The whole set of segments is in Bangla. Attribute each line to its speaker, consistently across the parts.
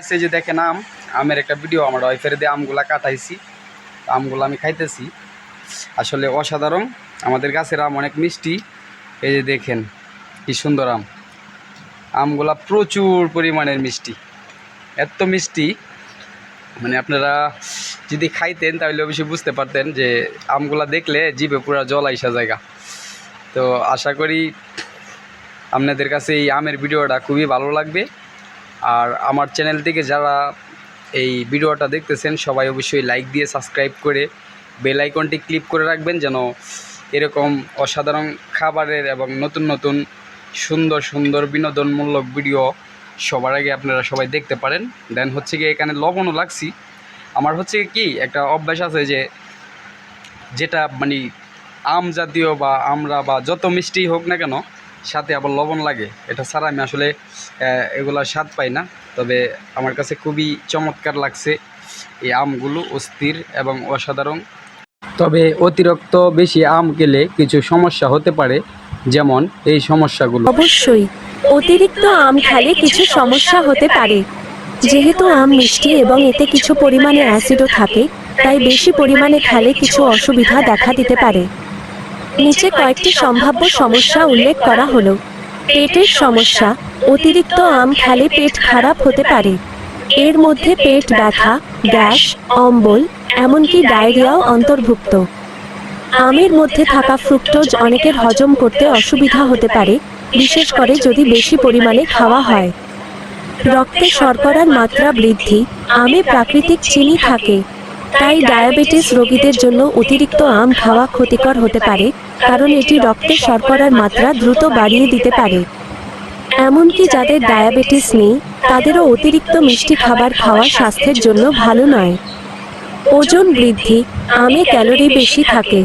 Speaker 1: গাছ এই যে দেখেন আম, আমের একটা ভিডিও আমার ওয়াইফের দিয়ে আমগুলা কাটাইছি। আমগুলো আমি খাইতেছি। আসলে অসাধারণ। আমাদের গাছের আম অনেক মিষ্টি। এই যে দেখেন, কি সুন্দর আম। আমগুলা প্রচুর পরিমাণের মিষ্টি। এত মিষ্টি মানে আপনারা যদি খাইতেন তাহলে অবশ্যই বুঝতে পারতেন যে আমগুলা দেখলে জিভে পুরা জল আইসা জায়গা। তো আশা করি আপনাদের কাছে এই আমের ভিডিওটা খুবই ভালো লাগবে। আর আমার চ্যানেল থেকে যারা এই ভিডিওটা দেখতেছেন, সবাই অবশ্যই লাইক দিয়ে সাবস্ক্রাইব করে বেল আইকনটি ক্লিক করে রাখবেন যেন এরকম অসাধারণ খাবারের এবং নতুন নতুন সুন্দর সুন্দর বিনোদনমূলক ভিডিও সবার আগে আপনারা সবাই দেখতে পারেন। দেন হচ্ছে কি এখানে লবণও লাগছি। আমার হচ্ছে কি, একটা অভ্যাস আছে যে যেটা মানে আম জাতীয় বা আমরা বা যত মিষ্টি হোক না কেন সাথে আবার লবণ লাগে এটা ছাড়া আমি আসলে আহ, এগুলার স্বাদ পাই না। তবে আমার কাছে খুবই চমৎকার লাগছে এই আমগুলো অস্থির এবং অসাধারণ। তবে অতিরিক্ত বেশি আম খেলে কিছু সমস্যা হতে পারে যেমন এই সমস্যাগুলো।
Speaker 2: অবশ্যই অতিরিক্ত আম খেলে কিছু সমস্যা হতে পারে। যেহেতু আম মিষ্টি এবং এতে কিছু পরিমাণে অ্যাসিডও থাকে তাই বেশি পরিমাণে খেলে কিছু অসুবিধা দেখা দিতে পারে। নিচে কয়েকটি সম্ভাব্য সমস্যা উল্লেখ করা হলো। পেটের সমস্যা, অতিরিক্ত আম খেলে পেট খারাপ হতে পারে। এর মধ্যে পেট ব্যথা, গ্যাস, অম্বল, এমনকি ডায়রিয়াও অন্তর্ভুক্ত। আমের মধ্যে থাকা ফ্রুক্টোজ অনেকের হজম করতে অসুবিধা হতে পারে, বিশেষ করে যদি বেশি পরিমাণে খাওয়া হয়। রক্তে শর্করার মাত্রা বৃদ্ধি, আমে প্রাকৃতিক চিনি থাকে। তাই ডায়াবেটিস রোগীদের জন্য অতিরিক্ত আম খাওয়া ক্ষতিকর হতে পারে কারণ এটি রক্তে শর্করার মাত্রা দ্রুত বাড়িয়ে দিতে পারে। এমনকি যাদের ডায়াবেটিস নেই তাদেরও অতিরিক্ত মিষ্টি খাবার খাওয়া স্বাস্থ্যের জন্য ভালো নয়। ওজন বৃদ্ধি আমে ক্যালোরি বেশি থাকে।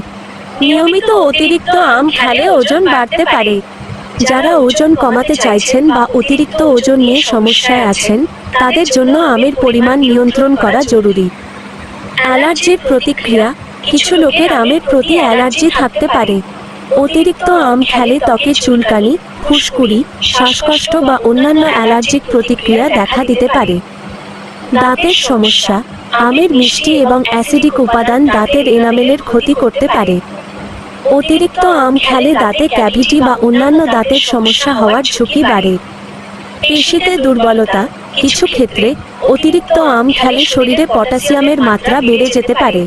Speaker 2: নিয়মিত অতিরিক্ত আম খেলে ওজন বাড়তে পারে। যারা ওজন কমাতে চাইছেন বা অতিরিক্ত ওজন নিয়ে সমস্যায় আছেন তাদের জন্য আমের পরিমাণ নিয়ন্ত্রণ করা জরুরি অ্যালার্জির প্রতিক্রিয়া, কিছু লোকের আমের প্রতি অ্যালার্জি থাকতে পারে। অতিরিক্ত আম খেলে ত্বকে চুলকানি ফুসকুড়ি শ্বাসকষ্ট বা অন্যান্য অ্যালার্জিক প্রতিক্রিয়া দেখা দিতে পারে। দাঁতের সমস্যা, আমের মিষ্টি এবং অ্যাসিডিক উপাদান দাঁতের এনামেলের ক্ষতি করতে পারে। অতিরিক্ত আম খেলে দাঁতে ক্যাভিটি বা অন্যান্য দাঁতের সমস্যা হওয়ার ঝুঁকি বাড়ে। পেশিতে দুর্বলতা কিছু ক্ষেত্রে অতিরিক্ত আম খেলে শরীরে পটাশিয়ামের মাত্রা বেড়ে যেতে পারে।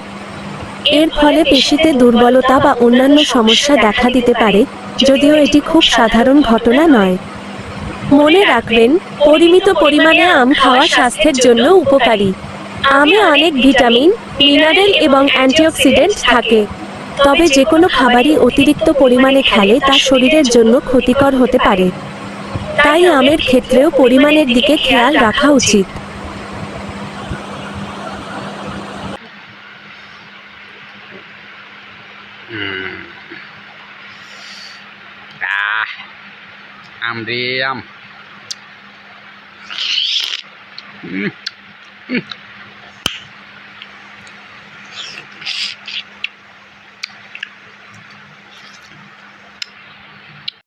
Speaker 2: এর ফলে পেশিতে দুর্বলতা বা অন্যান্য সমস্যা দেখা দিতে পারে, যদিও এটি খুব সাধারণ ঘটনা নয়। মনে রাখবেন, পরিমিত পরিমাণে আম খাওয়া স্বাস্থ্যের জন্য উপকারী। আমে অনেক ভিটামিন, মিনারেল এবং অ্যান্টিঅক্সিডেন্ট থাকে। তবে যে কোনো খাবারই অতিরিক্ত পরিমাণে খেলে তা শরীরের জন্য ক্ষতিকর হতে পারে। তাই আমের ক্ষেত্রেও পরিমাণের দিকে খেয়াল রাখা উচিত।
Speaker 1: আহ আম রে আম।